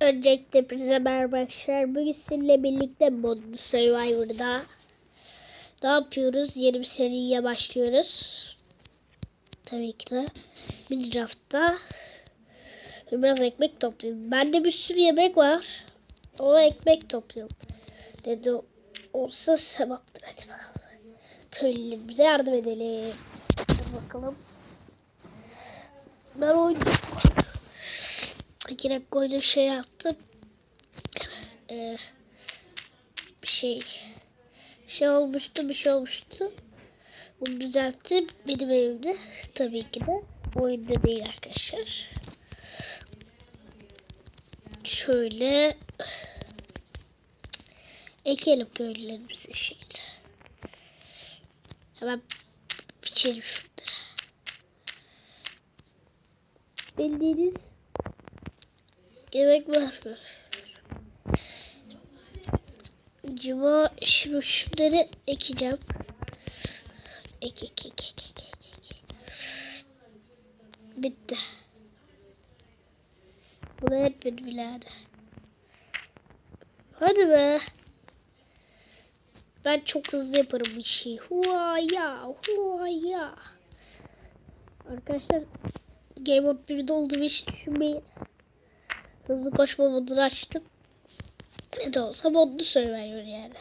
Öncelikle hepinize merhaba arkadaşlar. Bugün sizinle birlikte Modlu Survivor'da ne yapıyoruz? Yeni bir seriye başlıyoruz. Tabii ki de Minecraft'ta biraz ekmek toplayalım. Bende bir sürü yemek var. Ama ekmek toplayalım. Dedi olsa sevaptır. Hadi bakalım. Köylülerimize yardım edelim. Hadi bakalım. Ben oynuyorum. İki dakika oyunu şey yaptım. Ee, bir şey şey olmuştu bir şey olmuştu. Bunu düzelttim benim evimde. Tabii ki de oyunda değil arkadaşlar. Şöyle ekelim köylülerimizi şeyde. Hemen biçelim şurada. Bildiğiniz Yemek var mı? Cıva şimdi şunları ekeceğim. Ek ek ek ek ek ek. Bitti. Buna etmedi birader. Hadi be. Ben çok hızlı yaparım bir şey. Hua ya, hua ya. Arkadaşlar Game Mode 1'de olduğumu hiç düşünmeyin. Hızlı koşma modunu açtım. Ne de olsa modlu söylüyor yani.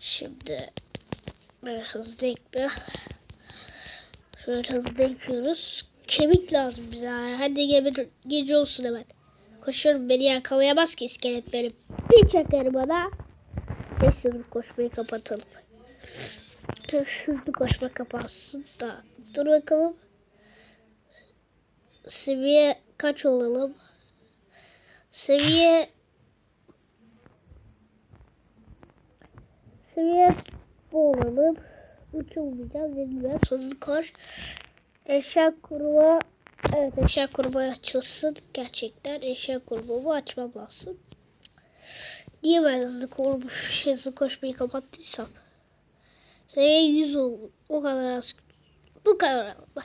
Şimdi böyle hızlı ekme. Şöyle hızlı ekliyoruz. Kemik lazım bize. Hadi gece, gece olsun hemen. Koşuyorum beni yakalayamaz ki iskelet benim. Bir çakarım bana. Ve koşmayı kapatalım. Hızlı koşma kapansın da. Dur bakalım. Seviye kaç olalım? Seviye Seviye bu olalım. Uçulmayacağız. Dediler. Sonunu koş. Eşya kuruma Evet eşya kuruma açılsın. Gerçekten eşya kurumumu açmam lazım. Niye ben hızlı korumuş, hızlı koşmayı kapattıysam? Seviye 100 oldu. O kadar az. Bu kadar az.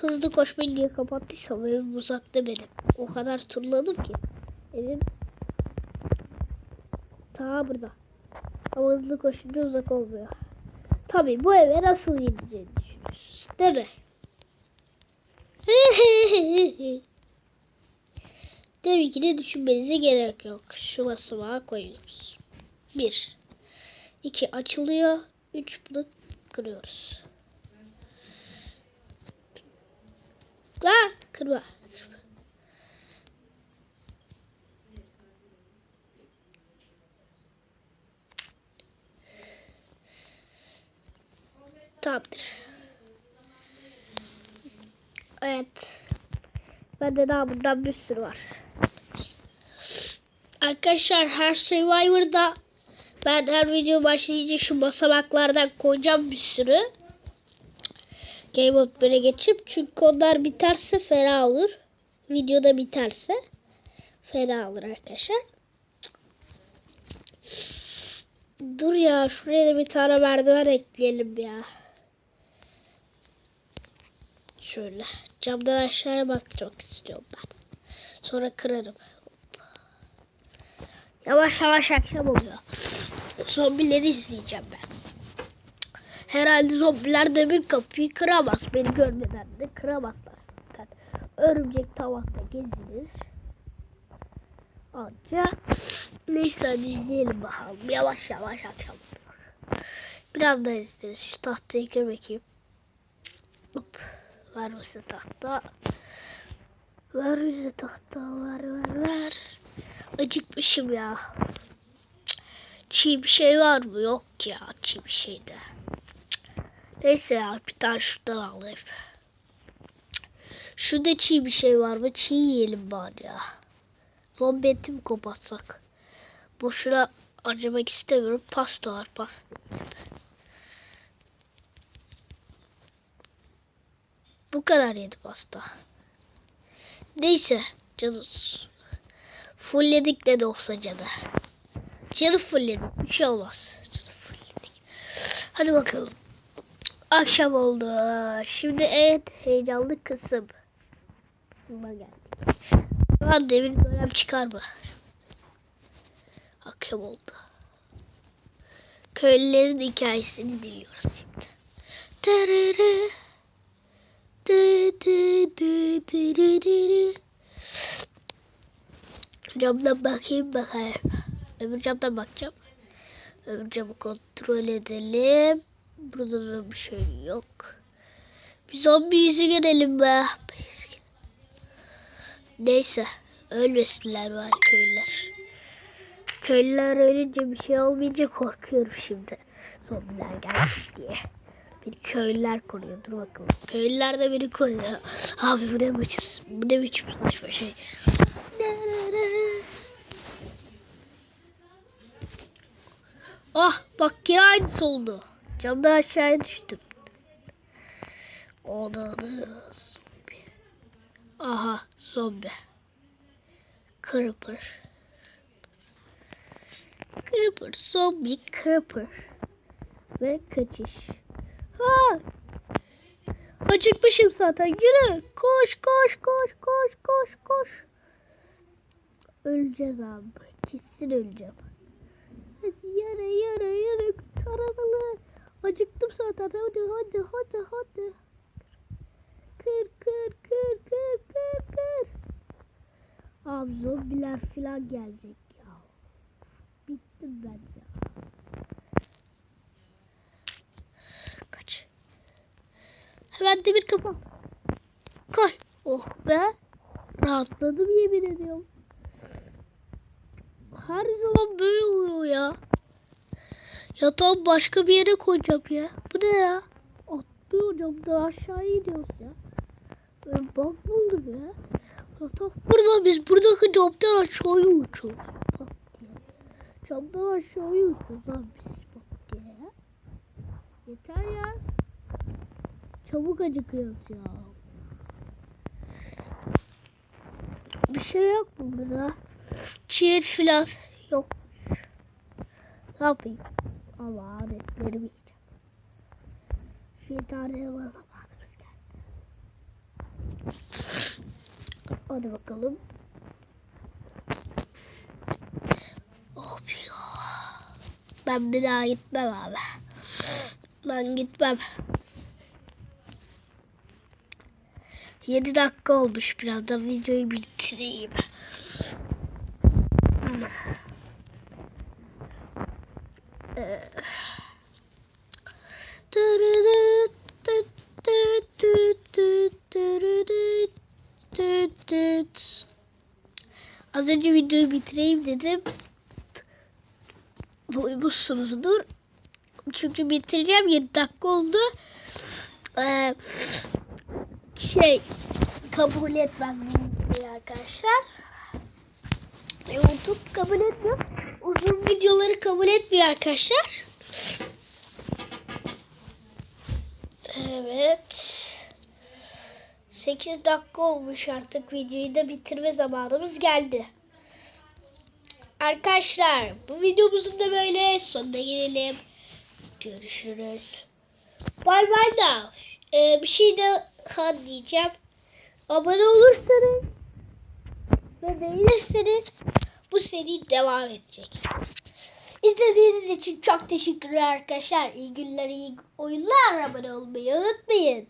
Hızlı koşmayı niye kapattıysam evim uzakta benim. O kadar turladım ki. Evim ta burada. Ama hızlı koşunca uzak olmuyor. Tabii bu eve nasıl gideceğini düşünüyoruz. Değil mi? Tabii ki de düşünmenize gerek yok. Şu basamağa koyuyoruz. Bir. iki açılıyor. Üç bunu kırıyoruz. La kırma. Tamamdır. Evet. Bende daha bundan bir sürü var. Arkadaşlar her Survivor'da ben her video başlayınca şu basamaklardan koyacağım bir sürü. Game Mode 1'e geçip çünkü onlar biterse fena olur. Videoda biterse fena olur arkadaşlar. Dur ya şuraya da bir tane merdiven ekleyelim ya. Şöyle camdan aşağıya bakmak istiyorum ben. Sonra kırarım. Yavaş yavaş akşam oluyor. Zombileri izleyeceğim ben. Herhalde zombiler demir kapıyı kıramaz. Beni görmeden de kıramazlar zaten. Örümcek tavakta gezinir. Anca neyse hadi izleyelim bakalım. Yavaş yavaş oluyor. Biraz da izleriz. Şu tahtayı kır bakayım. Hop. Ver bize tahta. Ver bize tahta. Ver ver ver. Acıkmışım ya. Çiğ bir şey var mı? Yok ya çiğ bir şey de. Neyse ya bir tane şuradan alayım. Şurada çiğ bir şey var mı? Çiğ yiyelim bari ya. Zombi eti mi kopatsak? Boşuna acımak istemiyorum. Pasta var pasta. Bu kadar yedi pasta. Neyse canız. Fullledik de de olsa canı. Canı fullledik. Bir şey olmaz. Canı fullledik. Hadi bakalım. Akşam oldu. Şimdi en heyecanlı kısım. Buna geldik. an demir golem çıkar mı? Akşam oldu. Köylülerin hikayesini dinliyoruz şimdi. Tarara. Dı dı dı dı dı dı dı. Camdan bakayım bakayım. Öbür camdan bakacağım. Öbür camı kontrol edelim. Burada da bir şey yok. Bir zombi yüzü görelim be. Neyse. Ölmesinler bari köylüler. Köylüler ölünce bir şey olmayınca korkuyorum şimdi. Zombiler gelmiş diye. Bir köylüler koruyor. Dur bakalım. Köylüler de beni koruyor. Abi bu ne biçim, bu ne biçim saçma şey. Ah bak yine aynısı oldu. Camdan aşağıya düştüm. O da zombi. Aha zombi. Creeper. Creeper, zombi, creeper. Ve kaçış. Ha! Acıkmışım zaten. Yürü. Koş, koş, koş, koş, koş, koş. Öleceğiz abi. Kesin öleceğim. Hadi yürü, yürü, yürü. Tarafalı. Acıktım zaten. Hadi, hadi, hadi, hadi. Kır, kır, kır, kır, kır, kır. Abi zombiler falan gelecek ya. Bittim ben ya. Kaç. Hemen demir kapan. Koy. Oh be. Rahatladım yemin ediyorum. Her zaman böyle oluyor ya. Yatağı başka bir yere koyacağım ya. Bu ne ya? Atlıyor camdan aşağı iniyoruz ya. Böyle bak olur ya? Yatak burada biz buradaki camdan aşağıya uçuyoruz. Bak ya. Camdan aşağıya uçuyoruz abi biz. Bak ya. Yeter ya. Çabuk acıkıyoruz ya. Bir şey yok mu burada? Cheer filan yok. Ne yapayım? Ama adetlerimi yiyeceğim. Şu yeterliğe zamanımız geldi. Hadi bakalım. Oh ya. Ben bir daha gitmem abi. Ben gitmem. 7 dakika olmuş biraz da videoyu bitireyim. Ee, Az önce videoyu bitireyim dedim. Duymuşsunuzdur. Çünkü bitireceğim 7 dakika oldu. Ee, şey kabul etmem arkadaşlar. YouTube kabul etmiyor. Uzun videoları kabul etmiyor arkadaşlar. Evet. 8 dakika olmuş artık videoyu da bitirme zamanımız geldi. Arkadaşlar bu videomuzun da böyle sonuna gelelim. Görüşürüz. Bay bay da e, bir şey daha diyeceğim. Abone olursanız ve beğenirseniz bu seri devam edecek. İzlediğiniz için çok teşekkürler arkadaşlar. İyi günler, iyi oyunlar. Abone olmayı unutmayın.